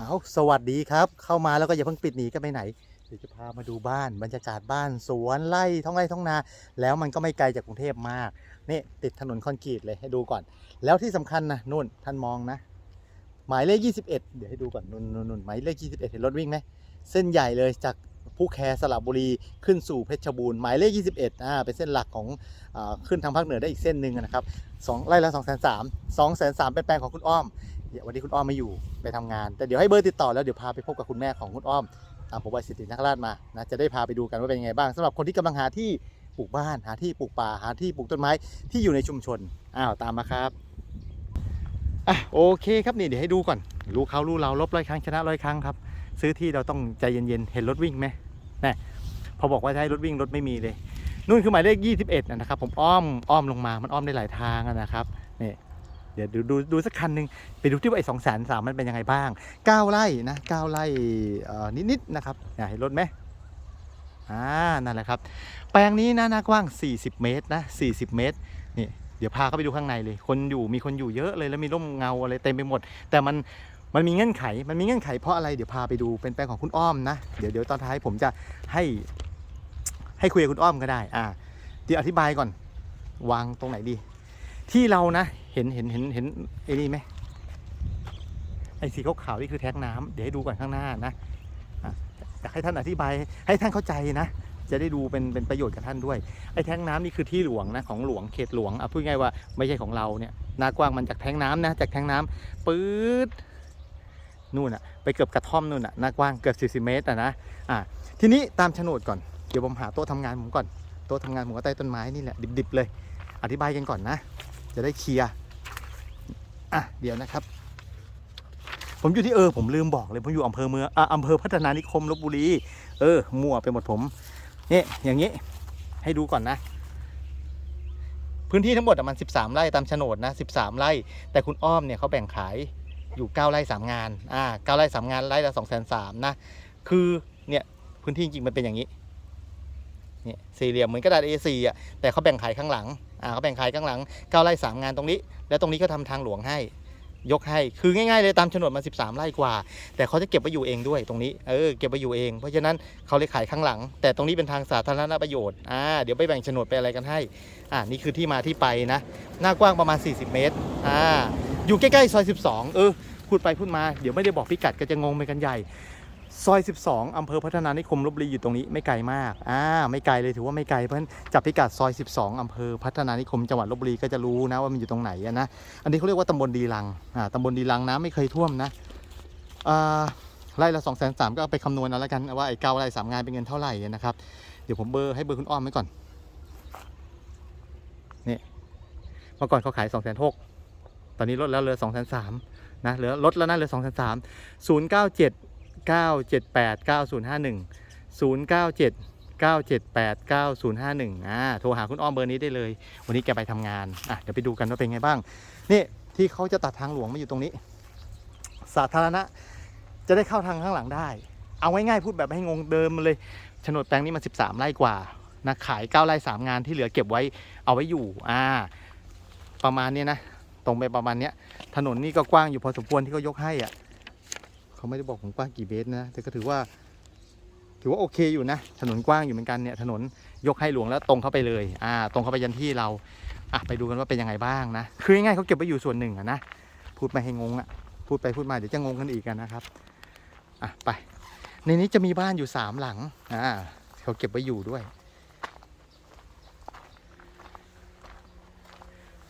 เอาสวัสดีครับ เข้ามาแล้วก็อย่าเพิ่งปิดหนีกันไปไหน เดี๋ยวจะพามาดูบ้านบรรยากาศบ้านสวนไร่ท้องไร่ท้องนา แล้วมันก็ไม่ไกลจากกรุงเทพมาก นี่ติดถนนคอนกรีตเลยให้ดูก่อน แล้วที่สำคัญนะนู่นท่านมองนะ หมายเลข 21 เดี๋ยวให้ดูก่อนนู่นนู่นนู่นหมายเลข 21 เห็นรถวิ่งไหมเส้นใหญ่เลยจากผู้แคสระบุรีขึ้นสู่เพชรบูรณ์หมายเลข 21อ่าเป็นเส้นหลักของอขึ้นทางภาคเหนือได้อีกเส้นหนึ่งนะครับสองไร่ละ2 3 0 0 0 2 3 0 0 0เป็นแปลงของคุณอ้อม ววันนี้คุณอ้อมไม่อยู่ไปทำงาน แต่เดี๋ยวให้เบอร์ติดต่อแล้วเดี๋ยวพาไปพบกับคุณแม่ของคุณอ้อมตามผมวัยสิทธินักราชมานะจะได้พาไปดูกันว่าเป็นยังไงบ้างสำหรับคนที่กำลังหาที่ปลูกบ้านหาที่ปลูกป่าหาที่ปลูกต้นไม้ที่อยู่ในชุมชนอ้าวตามมาครับอะโอเคครับนี่เดี๋ยวให้ดูก่อนรู้เขารู้เราลบร้อยครั้งชนะร้อยครั้งครับ ซื้อที่เราต้องใจเย็นๆเห็นรถวิ่งไหมนี่พอบอกว่าจะให้รถวิ่งรถไม่มีเลยนู่นคือหมายเลข 21 นะครับ ผมอ้อมอ้อมลงมามันอ้อมได้หลายทางนะครับนี่ ดี๋ยวดูดูดูสักคันหนึ่งไปดูที่ว่าไอ้สองแสนสามมันเป็นยังไงบ้างเก้าไร่นะเก้าไร่เอ่อนิดนะครับเห็นรถไหมอ่านั่นแหละครับ แปลงนี้นะหน้ากว้าง 40 เมตรนะ40 เมตรนี่เดี๋ยวพาเข้าไปดูข้างในเลย คนอยู่มีคนอยู่เยอะเลยแล้วมีร่มเงาอะไรเต็มไปหมด แต่มันมันมีเงื่อนไข มันมีเงื่อนไขเพราะอะไรเดี๋ยวพาไปดูเป็นแปลงของคุณอ้อมนะ เดี๋ยวเดี๋ยวตอนท้ายผมจะให้ให้คุยกับคุณอ้อมก็ได้ อ่าเดี๋ยวอธิบายก่อนวางตรงไหนดี ที่เรานะ ห็นเห็นเห็นเห็นไอ้นี่ไหมไอ้สีขาวๆนี่คือแท้งน้ำเดี๋ยวให้ดูก่อนข้างหน้านะอยากให้ท่านอธิบายให้ท่านเข้าใจนะ จะได้ดูเป็นเป็นประโยชน์กับท่านด้วย ไอ้แท้งน้ำนี่คือที่หลวงนะของหลวงเขตหลวงอะพูดง่ายว่าไม่ใช่ของเราเนี่ยหน้ากว้างมันจากแท้งน้ำนะจากแท้งน้ำปื๊ดนู่นอะไปเกือบกระท่อมนู่นอะหน้ากว้างเกือบ40 เมตรอะนะอะทีนี้ตามโฉนดก่อนเดี๋ยวผมหาโต๊ะทำงานผมก่อนโต๊ะทำงานผมก็ใต้ต้นไม้นี่แหละดิบๆเลย อธิบายกันก่อนนะ จะได้เคลียร์ อะเดี๋ยวนะครับ ผมอยู่ที่เออ ผมลืมบอกเลยผมอยู่อำเภอเมืองอะอำเภอพัฒนานิคมลบบุรี เออมั่วไปหมดผมเนี่ยอย่างนี้ให้ดูก่อนนะ พื้นที่ทั้งหมดอะมัน 13 ไร่ตามโฉนดนะ 13 ไร่ แต่คุณอ้อมเนี่ยเขาแบ่งขายอยู่9ไร่3งานอ่า9ไร่3งานไร่ละ2 3 0 0 0นะ คือเนี่ยพื้นที่จริงมันเป็นอย่างนี้เนี่ยสี่เหลี่ยมเหมือนกระดาษ A4 อะแต่เขาแบ่งขายข้างหลัง อ่าเขาแบ่งขายข้างหลัง9ไร่3งานตรงนี้ แล้วตรงนี้ก็ทำทางหลวงให้ ยกให้คือง่ายๆเลยตามโฉนดมัน13 ไร่กว่า แต่เขาจะเก็บไว้อยู่เองด้วยตรงนี้เออเก็บไว้อยู่เองเพราะฉะนั้นเขาเลยขายข้างหลัง แต่ตรงนี้เป็นทางสาธารณประโยชน์อ่าเดี๋ยวไปแบ่งโฉนดไปอะไรกันให้อ่านี่คือที่มาที่ไปนะหน้ากว้างประมาณ 40 เมตรอ่าอยู่ใกล้ๆซอย 12 เออพูดไปพูดมาเดี๋ยวไม่ได้บอกพิกัดก็จะงงไปกันใหญ่ ซอย 12 อำเภอพัฒนานิคมลบบุรีอยู่ตรงนี้ไม่ไกลมาก อ่า ไม่ไกลเลยถือว่าไม่ไกล เพราะฉะนั้นจับพิกัดซอย 12 อำเภอพัฒนานิคมจังหวัดลบบุรีก็จะรู้นะว่ามันอยู่ตรงไหนนะ อันนี้เขาเรียกว่าตำบลดีลัง อ่า ตำบลดีลังน้ำไม่เคยท่วมนะ อ่า ไร่ละ2 3 0 0 0ก็เอาไปคำนวณเอาแล้วกันว่าไอ้เก้าไร่สามงานเป็นเงินเท่าไหร่นะครับ เดี๋ยวผมเบอร์ให้เบอร์คุณอ้อมไว้ก่อน นี่เมื่อก่อนเขาขาย2 6 0 0 0ตอนนี้ลดแล้วเหลือ2 3 0 0 0นสามนะ เหลือลดแล้วนะเหลือ2 3 0 0 0 0 9 7 978 9051 097 978 9051อ่าโทรหาคุณอ้อมเบอร์นี้ได้เลย วันนี้แกไปทำงานอะเดี๋ยวไปดูกันว่าเป็นไงบ้าง นี่ที่เขาจะตัดทางหลวงมาอยู่ตรงนี้ สาธารณะจะได้เข้าทางข้างหลังได้ เอาง่ายๆพูดแบบให้งงเดิมเลยโฉนดแปลงนี้มัน 13 ไร่กว่านะขาย 9 ไร่ 3 งานที่เหลือเก็บไว้เอาไว้อยู่อ่าประมาณนี้นะ ตรงไปประมาณเนี้ยถนนนี่ก็กว้างอยู่พอสมควรที่เขายกให้อะ เขาไม่ได้บอกผมกว้างกี่เมตรนะ แต่ก็ถือว่า ถือว่าโอเคอยู่นะ ถนนกว้างอยู่เหมือนกันเนี่ย ถนนยกให้หลวงแล้วตรงเข้าไปเลย อ่า ตรงเข้าไปยันที่เรา อะ ไปดูกันว่าเป็นยังไงบ้างนะ คือง่ายๆเขาเก็บไว้อยู่ส่วนหนึ่งอะนะ พูดไปให้งงอะพูดไปพูดมาเดี๋ยวจะงงกันอีกกันนะครับ อะ ไป ในนี้จะมีบ้านอยู่สามหลัง อ่า เขาเก็บไว้อยู่ด้วย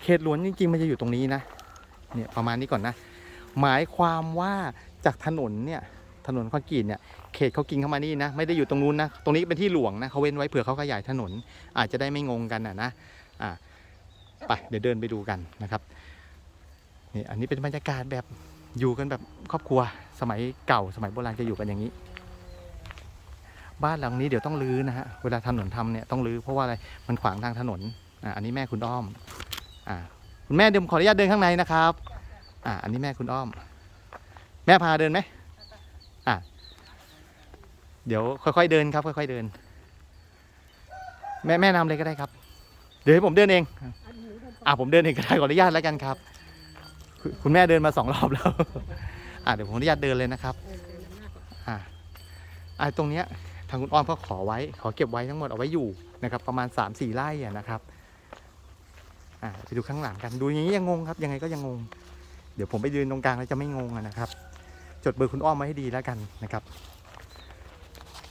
เขตหลวงจริงๆมันจะอยู่ตรงนี้นะ เนี่ยประมาณนี้ก่อนนะ หมายความว่า จากถนนเนี่ยถนนคอนกรีตเนี่ยเขตเขากินเข้ามานี่นะ ไม่ได้อยู่ตรงนู้นนะ ตรงนี้เป็นที่หลวงนะเขาเว้นไว้เผื่อเขาขยายถนน อาจจะได้ไม่งงกันอะนะอะไปเดี๋ยวเดินไปดูกันนะครับนี่อันนี้เป็นบรรยากาศแบบอยู่กันแบบครอบครัว สมัยเก่าสมัยโบราณจะอยู่กันอย่างนี้ บ้านหลังนี้เดี๋ยวต้องรื้อนะฮะเวลาถนนทำเนี่ยต้องรื้อเพราะว่าอะไรมันขวางทางถนนอะอันนี้แม่คุณอ้อมอ่าคุณแม่เดี๋ยวผมขออนุญาตเดินข้างในนะครับอ่าอันนี้แม่คุณอ้อม แม่พาเดินไหมอะเดี๋ยวค่อยๆเดินครับ ค่อยๆเดิน แม่แม่นำเลยก็ได้ครับ เดี๋ยวให้ผมเดินเอง อ่าผมเดินเองก็ได้ขออนุญาตแล้วกันครับ คุณแม่เดินมาสองรอบแล้ว อะเดี๋ยวผมอนุญาตเดินเลยนะครับเออเดินหน้าก่อนอ่าอ่าตรงเนี้ยทางคุณอ้อมก็ขอไว้ ขอเก็บไว้ทั้งหมดเอาไว้อยู่นะครับ ประมาณ 3 4ไร่อะนะครับอ่าไปดูข้างหลังกันดูอย่างนี้ยังงงครับ ยังไงก็ยังงง เดี๋ยวผมไปยืนตรงกลางแล้วจะไม่งงนะครับ จดเบอร์คุณอ้อมไว้ให้ดีแล้วกันนะครับ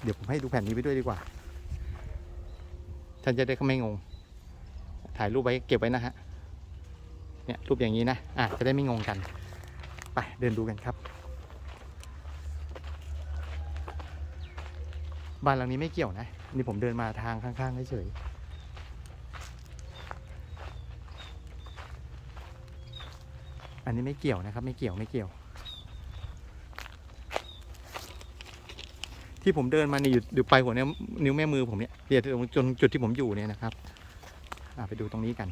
เดี๋ยวผมให้ดูแผ่นนี้ไปด้วยดีกว่า ท่านจะได้ไม่งง ถ่ายรูปไว้เก็บไว้นะฮะ เนี่ยรูปอย่างนี้นะอะจะได้ไม่งงกัน ไปเดินดูกันครับ บ้านหลังนี้ไม่เกี่ยวนะ นี่ผมเดินมาทางข้างๆเฉยๆอันนี้ไม่เกี่ยวนะครับ ไม่เกี่ยวไม่เกี่ยว ที่ผมเดินมานี่อยู่อยู่ไปหัวเนี้ยนิ้วแม่มือผมเนี่ยเดี๋ยวจนจุดที่ผมอยู่เนี่ยนะครับอไปดูตรงนี้กัน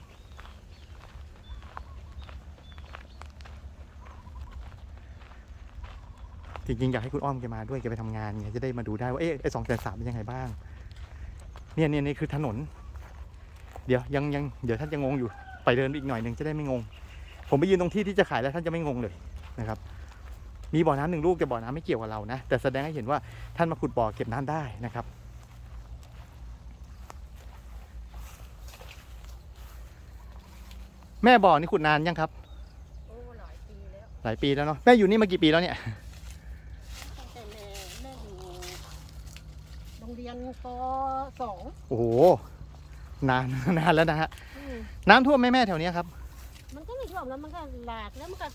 จริงๆ อยากให้คุณอ้อมแกมาด้วยแกไปทำงานไงจะได้มาดูได้ว่าเอ๊ะไอสองแสนสามเป็นยังไงบ้าง เนี่ยเนี่ยนี่คือถนน เดี๋ยวยังยังเดี๋ยวท่านจะงงอยู่ ไปเดินอีกหน่อยหนึ่งจะได้ไม่งง ผมไปยืนตรงที่ที่จะขายแล้วท่านจะไม่งงเลยนะครับ มีบ่อน้ำหนึ่งลูกแต่บ่อน้ำไม่เกี่ยวกับเรานะ แต่แสดงให้เห็นว่าท่านมาขุดบ่อเก็บน้ำได้นะครับแม่บ่อนี่ขุดนานยังครับ โอ้หลายปีแล้ว หลายปีแล้วเนาะ แม่อยู่นี่มากี่ปีแล้วเนี่ย ตั้งแต่แม่แม่อยู่โรงเรียนปสองโอ้โห นาน นานแล้วนะฮะ อืมน้ำท่วมไหมแม่แถวเนี้ยครับ มันก็ไม่ท่วมแล้วมันก็หลากแล้วมันก็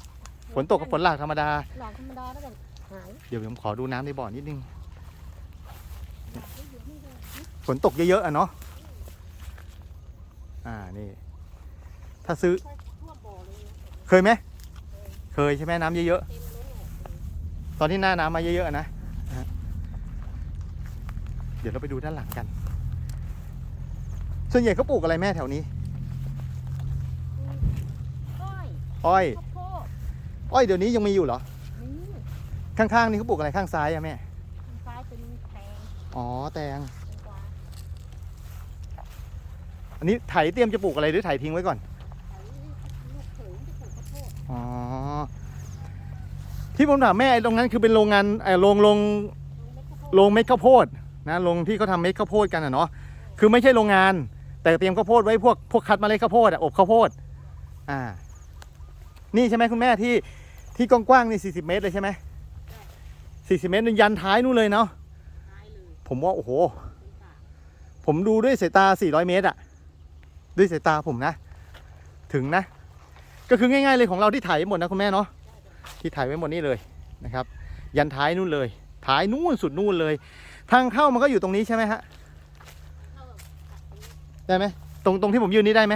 ฝนตกกับฝนหลากธรรมดา หลากธรรมดาแล้วกันหายเดี๋ยวผมขอดูน้ำในบ่อนิดนึงหลากไม่อยู่นี่เลยฝนตกเยอะๆอะเนาะ อ่า นี่ ถ้าซื้อใช่ท่วมบ่อเลยนะเคยไหม เคยใช่ไหมน้ำเยอะเต็มเลยเนี่ยๆ ตอนที่หน้าน้ำมาเยอะๆอะนะนะฮะเดี๋ยวเราไปดูด้านหลังกัน ส่วนใหญ่เขาปลูกอะไรแม่แถวนี้ ก้อยอ้อย ข้าวโพด อ้อยเดี๋ยวนี้ยังมีอยู่เหรอ นี่ข้างๆนี่เขาปลูกอะไรข้างซ้ายอะแม่ ทางซ้ายเป็นแพงอ๋อแตงเป็นกวาอันนี้ไถเตรียมจะปลูกอะไรหรือไถทิ้งไว้ก่อนไถลูกเขยที่ปลูกข้าวโพดอ๋อ ที่ผมถามแม่ไอ้ตรงนั้นคือเป็นโรงงานเอ่อโรงโรงลงเม็ดข้าวโพดโรงเม็ดข้าวโพดนะโรงที่เขาทำเม็ดข้าวโพดกันอะเนาะ คือไม่ใช่โรงงาน แต่เตรียมข้าวโพดไว้พวกพวกคัดเมล็ดข้าวโพดอะอบข้าวโพด อ่า นี่ใช่ไหมคุณแม่ที่ ที่กว้างๆนี่ 40 เมตรเลยใช่ไหม40 เมตรนี่ยันท้ายนู่นเลยเนาะท้ายเลยผมว่า โอ้โหเป็นป่าผมดูด้วยสายตา 400 เมตรอะด้วยสายตาผมนะ ถึงนะ ก็คือง่ายๆเลยของเราที่ถ่ายไว้หมดนะคุณแม่เนาะที่ถ่ายไว้หมดนี่เลยนะครับ ยันท้ายนู่นเลย ท้ายนู่นสุดนู่นเลย ทางเข้ามันก็อยู่ตรงนี้ใช่ไหมฮะเข้าตัดตรงนี้ได้ไหมตรงตรงที่ผมยืนนี่ได้ไหม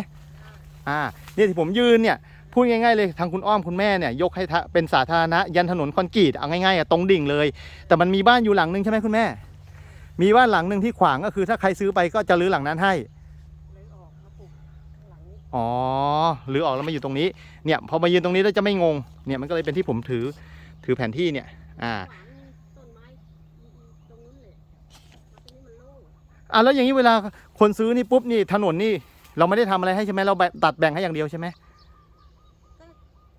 อ่าเนี่ยที่ผมยืนเนี่ย พูดง่ายๆเลยทางคุณอ้อมคุณแม่เนี่ยยกให้เป็นสาธารณะยันถนนคอนกรีตเอาง่ายๆอะตรงดิ่งเลย แต่มันมีบ้านอยู่หลังนึงใช่ไหมคุณแม่ มีบ้านหลังหนึ่งที่ขวางก็คือ ถ้าใครซื้อไปก็จะรื้อหลังนั้นให้อ๋อหรือออกแล้วมาอยู่ตรงนี้เนี่ยพอมายืนตรงนี้แล้วจะไม่งงเนี่ยมันก็เลยเป็นที่ผมถือถือแผนที่เนี่ยอ่าอะแล้วอย่างนี้เวลาคนซื้อนี่ปุ๊บนี่ถนนนี่เราไม่ได้ทำอะไรให้ใช่ไหมเราแบ่งตัดแบ่งให้อย่างเดียวใช่ไหม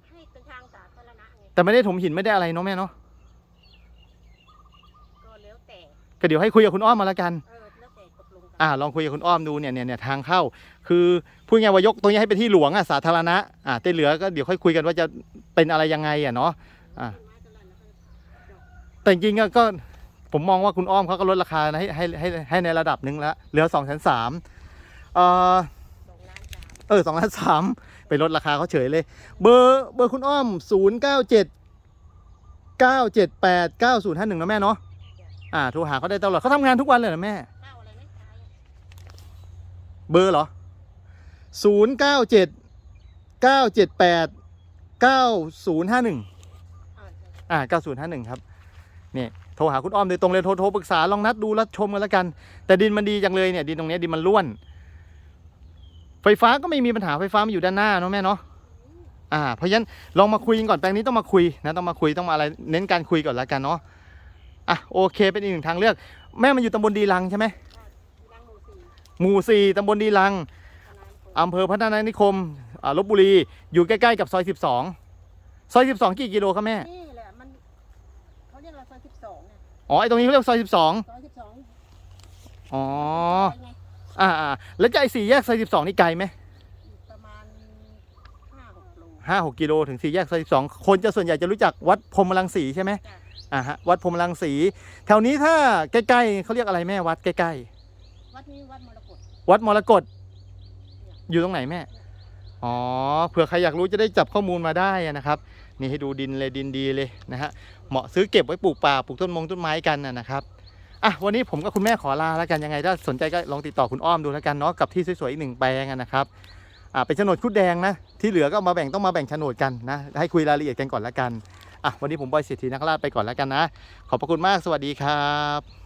ให้เป็นทางสาธารณะไง แต่ไม่ได้ถมหินไม่ได้อะไรเนาะแม่เนาะก็แล้วแต่ก็เดี๋ยวให้คุยกับคุณอ้อมมาแล้วกัน เออแล้วแต่ตกลงกัอ่าลองคุยกับคุณอ้อมดูเนี่ยเนี่ยเนี่ยทางเข้า คือพูดง่ายๆว่ายกตรงนี้ให้เป็นที่หลวงอะสาธารณะอ่าที่เหลือก็เดี๋ยวค่อยคุยกันว่าจะเป็นอะไรยังไงอะเนาะ อะต้นไม้ต้นนั้นแล้วก็แต่จริงๆอะก็ผมมองว่าคุณอ้อมเขาก็ลดราคานะให้ให้ให้ให้ในระดับหนึ่งแล้วเหลือสองแสนสามเออสองล้านสามเออสองล้านสาม ไปลดราคาเขาเฉยเลย เบอร์เบอร์คุณอ้อมศูนย์เก้าเจ็ดเก้าเจ็ดแปดเก้าศูนย์ห้าหนึ่งนะแม่เนาะอ่าโทรหาเขาได้ตลอดเขาทำงานทุกวันเลยเหรอแม่ เบอร์เหรอศูนย์เก้าเจ็ดเก้าเจ็ดแปดเก้าศูนย์ห้าหนึ่งอ่าใช่อ่าเก้าศูนย์ห้าหนึ่งครับเนี่ยโทรหาคุณอ้อมโดยตรงเลยโทรโทรปรึกษาลองนัดดูแล้วชมกันแล้วกัน แต่ดินมันดีจังเลยเนี่ยดินตรงนี้ดินมันร่วน ไฟฟ้าก็ไม่มีปัญหาไฟฟ้ามันอยู่ด้านหน้าเนาะแม่เนาะอ่าเพราะฉะนั้นลองมาคุยกันก่อนแปลงนี้ต้องมาคุยนะต้องมาคุยต้องมาอะไรเน้นการคุยก่อนแล้วกันเนาะอะโอเคเป็นอีกหนึ่งทางเลือก แม่มันอยู่ตำบลดีลังใช่ไหมดังหมู่สี่หมู่สี่ตำบลดีลังธนาคมอำเภอพัฒนานิคมอ่าลบบุรีอยู่ใกล้ๆกับซอย12ซอย12กี่กิโลครับแม่นี่แหละมันซอยสิบสองเนี่ยอ๋อไอตรงนี้เขาเรียกซอย12ซอยสิบสองอ๋อไปไง อ่าอ่าแล้วจะไอสี่แยกซอย12นี่ไกลไหมอีกประมาณห้าหกโลห้าหกกิโลถึงสี่แยกซอย12คนจะส่วนใหญ่จะรู้จักวัดพรหมรังสีใช่ไหมจ้ะอ่าฮะวัดพรหมรังสีแถวนี้ถ้าใกล้ๆเขาเรียกอะไรแม่วัดใกล้วัดนี้วัดมรกตๆวัดมรกตอยู่ตรงไหนแม่อ๋อเผื่อใครอยากรู้จะได้จับข้อมูลมาได้อะนะครับ นี่ให้ดูดินเลยดินดีเลยนะฮะเหมาะซื้อเก็บไว้ปลูกป่าปลูกต้นมงต้นไม้กันนะนะครับ อะวันนี้ผมกับคุณแม่ขอลาแล้วกันยังไงถ้าสนใจก็ลองติดต่อคุณอ้อมดูแล้วกันเนาะกับที่สวยๆอีกหนึ่งแปลงนะครับอ่าเป็นโฉนดคุดแดงนะที่เหลือก็มาแบ่งต้องมาแบ่งโฉนดกันนะให้คุยรายละเอียดกันก่อนแล้วกันอะวันนี้ผมบอยเศรษฐีนักราชไปก่อนแล้วกันนะ ขอบพระคุณมากสวัสดีครับ